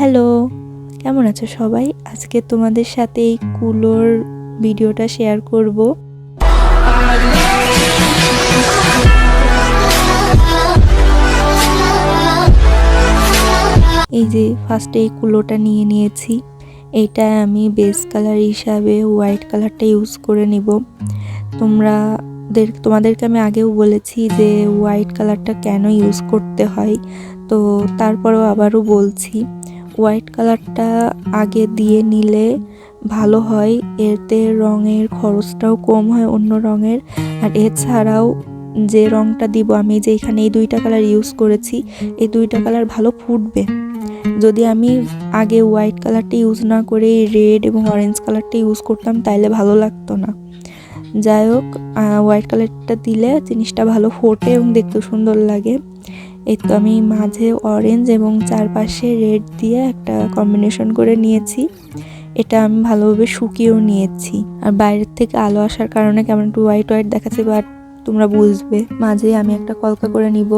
Hello, কেমন আছো সবাই? আজকে তোমাদের সাথে এই কুলোর ভিডিওটা শেয়ার করব। এই যে ফার্স্টে এই কুলোটা নিয়ে নিয়েছি। এটা আমি বেস কালার হিসাবে হোয়াইট কালারটা ইউজ করে নিব। তোমরা দের তোমাদেরকে আমি আগেও বলেছি যে হোয়াইট কালারটা কেন ইউজ করতে হয়। তো তারপরেও আবারও বলছি। হোয়াইট কালারটা আগে দিয়ে নিলে ভালো হয়। এতে রঙের খরচটাও কম হয় অন্য রঙের। আর এছাড়াও যে রঙটা দিব, আমি যে এখানে এই দুইটা কালার ইউজ করেছি, এই দুইটা কালার ভালো ফুটবে। যদি আমি আগে হোয়াইট কালারটা ইউজ না করে রেড এবং অরেঞ্জ কালারটা ইউজ করতাম, তাইলে ভালো লাগতো না। যাই হোক হোয়াইট কালারটা দিলে জিনিসটা ভালো ফোটে এবং দেখতে সুন্দর লাগে। এই তো আমি মাঝে অরেঞ্জ এবং চারপাশে রেড দিয়ে একটা কম্বিনেশন করে নিয়েছি। এটা আমি ভালোভাবে শুকিয়েও নিয়েছি। আর বাইরের থেকে আলো আসার কারণে কেমন একটু হোয়াইট হোয়াইট দেখাচ্ছে বাট তোমরা বুঝবে। মাঝে আমি একটা কলকা করে নিব।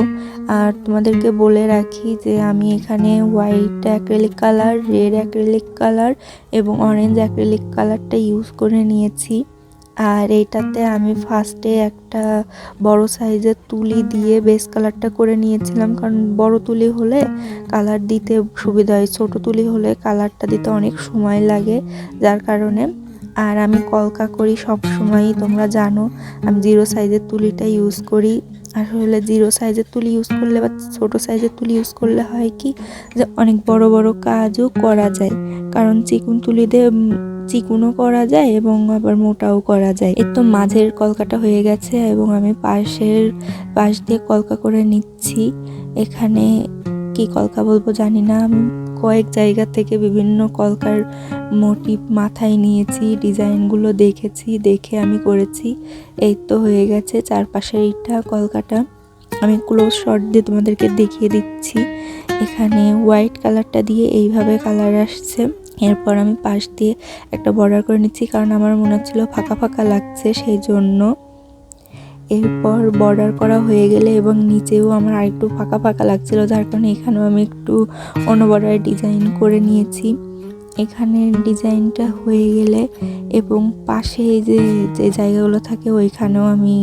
আর তোমাদেরকে বলে রাখি যে আমি এখানে white acrylic colour red acrylic colour এবং অরেঞ্জ অ্যাক্রেলিক কালারটা ইউজ করে নিয়েছি। আর এইটাতে আমি ফার্স্টে একটা বড় সাইজের তুলি দিয়ে বেস কালারটা করে নিয়েছিলাম। কারণ বড় তুলি হলে কালার দিতে সুবিধা হয়, ছোট তুলি হলে কালারটা দিতে অনেক সময় লাগে যার কারণে। আর আমি কলকা করি সব সময়ই তোমরা জানো, আমি জিরো সাইজের তুলিটা ইউজ করি। আসলে জিরো সাইজের তুলি ইউজ করলে বা ছোটো সাইজের তুলি ইউজ করলে হয় কি যে অনেক বড় বড় কাজও করা যায়। কারণ চিকুন তুলি দিয়ে চিকুনও করা যায় এবং আবার মোটাও করা যায়। এর তো মাঝের কলকাটা হয়ে গেছে এবং আমি পাশের পাশ দিয়ে কলকা করে নিচ্ছি। এখানে কি কলকা বলব জানি না। আমি কয়েক জায়গা থেকে বিভিন্ন কলকার মোটিভ মাথায় নিয়েছি ডিজাইনগুলো দেখেছি, দেখে আমি করেছি। এই তো হয়ে গেছে চারপাশে এইটা কলকাটা। আমি ক্লোজ শট দিয়ে তোমাদেরকে দেখিয়ে দিচ্ছি। এখানে হোয়াইট কালারটা দিয়ে এইভাবে কালার আসছে। এরপর আমি পাশ দিয়ে একটা বর্ডার করে নিচ্ছি কারণ আমার মনে হচ্ছিল ফাঁকা ফাঁকা লাগছে সেই জন্য এরপর বর্ডার করা হয়ে গেলে এবং নিচেও আমার আরেকটু ফাঁকা ফাঁকা লাগছিল, যার কারণে এখানেও আমি একটু অন্য বর্ডার ডিজাইন করে নিয়েছি। এখানে ডিজাইনটা হয়ে গেলে এবং পাশে যে যে জায়গাগুলো থাকে ওইখানেও আমি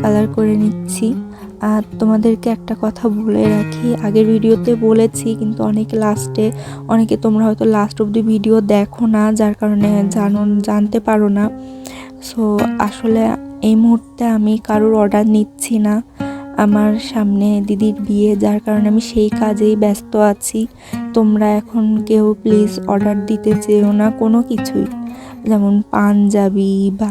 কালার করে নিচ্ছি। আর তোমাদেরকে একটা কথা বলে রাখি, আগের ভিডিওতে বলেছি কিন্তু অনেকে লাস্টে অনেকে তোমরা হয়তো লাস্ট অব্দি ভিডিও দেখো না, যার কারণে জানো, জানতে পারো না। সো আসলে এই মুহূর্তে আমি কারোর অর্ডার নিচ্ছি না। আমার সামনে দিদির বিয়ে, যার কারণে আমি সেই কাজেই ব্যস্ত আছি। তোমরা এখন কেউ প্লিজ অর্ডার দিতে চেও না কোনো কিছুই। যেমন পাঞ্জাবি বা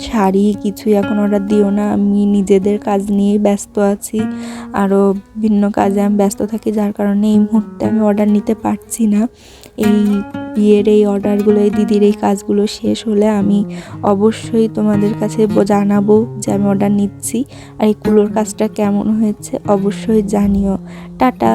শাড়ি কিছুই এখন অর্ডার দিও না। আমি নিজেদের কাজ নিয়ে ব্যস্ত আছি। আরও ভিন্ন কাজে আমি ব্যস্ত থাকি, যার কারণে এই মুহূর্তে আমি অর্ডার নিতে পারছি না। এই বিয়ের এই অর্ডারগুলো এই দিদির এই কাজগুলো শেষ হলে আমি অবশ্যই তোমাদের কাছে জানাব যে আমি অর্ডার নিচ্ছি। আর এই কুলোর কাজটা কেমন হয়েছে অবশ্যই জানিও। টাটা!